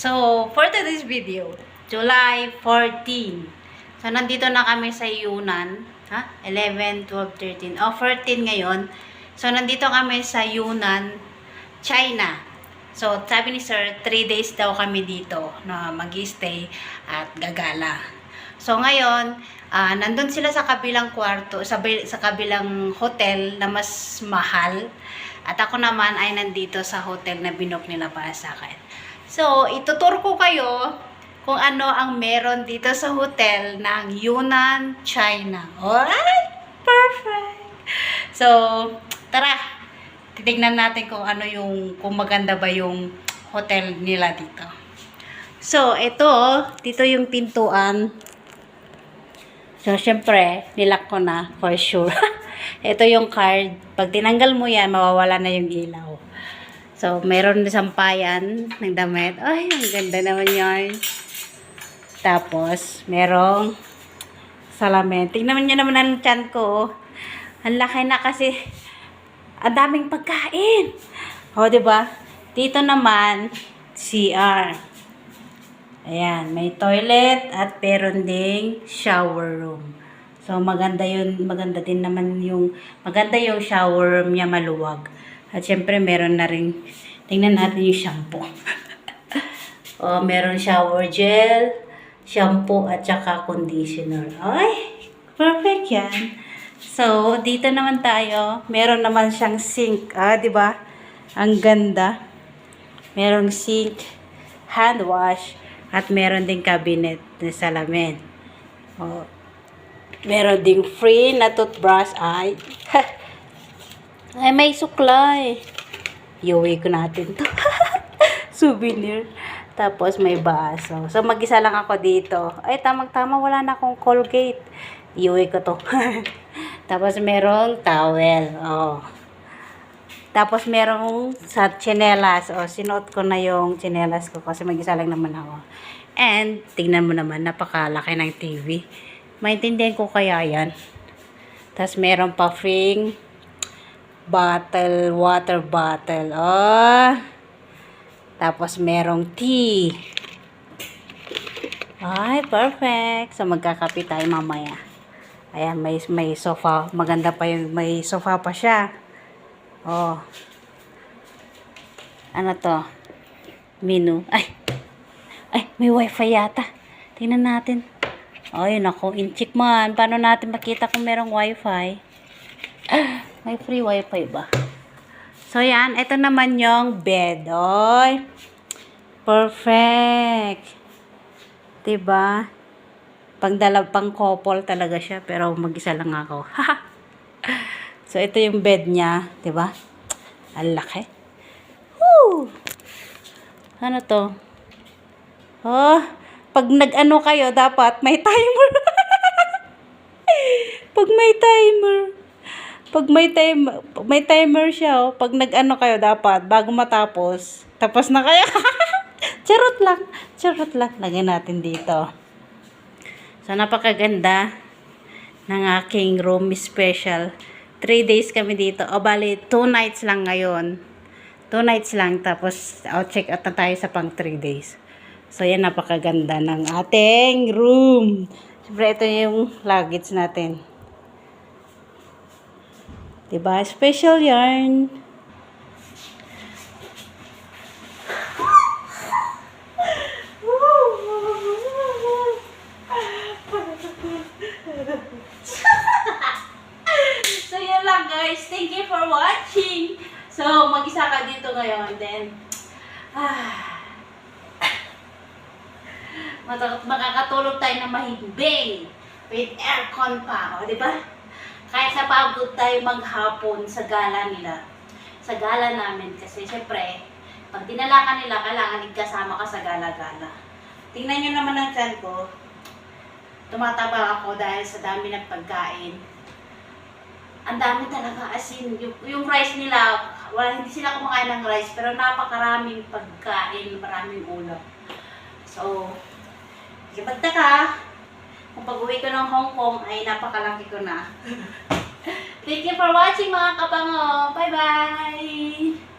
So, for today's video, July 14. So, nandito na kami sa Yunnan. Ha? 11, 12, 13. Oh, 14 ngayon. So, nandito kami sa Yunnan, China. So, sabi ni Sir, 3 days daw kami dito na mag-stay at gagala. So, ngayon, ah, nandun sila sa kabilang kwarto, sa, sa kabilang hotel na mas mahal. At ako naman ay nandito sa hotel na binok nila para sa akin. So, itutur ko kayo kung ano ang meron dito sa hotel ng Yunnan, China. Alright? Perfect! So, tara! Titignan natin kung ano yung, kung maganda ba yung hotel nila dito. So, ito, dito yung pintuan. So, syempre, nilak ko na for sure. ito yung card. Pag tinanggal mo yan, mawawala na yung ilaw. So, meron na sampayan ng damit. Ay, ang ganda naman yan. Tapos, merong salamin. Tingnan niyo naman ang tiyan ko. oh. Ang laki na kasi. Ang daming pagkain. O, di ba? Dito naman, CR. Ayan, may toilet at meron ding shower room. So, maganda yun, maganda din naman yung, maganda yung shower room niya maluwag. At syempre, meron na rin, tingnan natin yung shampoo. o, meron shower gel, shampoo, at saka conditioner. Ay, perfect yan. So, dito naman tayo, meron naman siyang sink. Ah, di ba? Ang ganda. Merong sink, hand wash, at meron ding cabinet na salamin. Oh. Meron ding free na toothbrush. Ay, ay may suklay. Iuwi ko natin to. Souvenir. Tapos may baso. So, mag-isa lang ako dito. Ay, tamang-tama, wala na akong Colgate. Iuwi ko to. Tapos merong towel. Oh. Tapos merong sa chinelas. O, sinuot ko na yung chinelas ko kasi mag-isa lang naman ako. And, tingnan mo naman, napakalaki ng TV. Maintindihan ko kaya yan. Tapos meron pa fring bottle, water bottle. Oh. Tapos merong tea. Ay, perfect. So, magkakape tayo mamaya. Ayan, may, may sofa. Maganda pa yung, may sofa pa siya. Oh. Ano to? Menu. Ay. Ay, may wifi yata. Tingnan natin. Ay, nako, inchik man. Paano natin makita kung merong wifi? Ah, may free wifi ba? So, yan. Ito naman yung bed. Oy. Perfect. Diba? Pang dalaw, pang couple talaga siya. Pero mag-isa lang ako. so, ito yung bed niya. Diba? Ang laki. Woo! Ano to? Oh, pag nag-ano kayo, dapat may timer. pag may timer. Pag may timer, may timer siya, oh. Pag nag-ano kayo, dapat, bago matapos, tapos na kayo. charot lang. Charot lang. Lagyan natin dito. So, napakaganda ng aking room special. Three days kami dito. O, bali, two nights lang ngayon. Two nights lang. Tapos, out check out na tayo sa pang three days. So, yan, napakaganda ng ating room. Siyempre, ito yung luggage natin. Diba? Special yarn. so, yun lang guys. Thank you for watching. So, mag-isa ka dito ngayon. Then, ah, makakatulog tayo na mahimbing with aircon pa, o, di ba? Kahit sa pagod tayo maghapon sa gala nila. Sa gala namin kasi syempre, pag dinala ka nila, kailangan ikasama ka sa gala-gala. Tingnan nyo naman ang tiyan ko. Tumataba ako dahil sa dami ng pagkain. Ang dami talaga, as in, yung, yung rice nila, wala, hindi sila kumakain ng rice, pero napakaraming pagkain, maraming ulam. So, hindi magtaka, kung pag-uwi ko ng Hong Kong ay napakalaki ko na. Thank you for watching mga kabango. Bye-bye!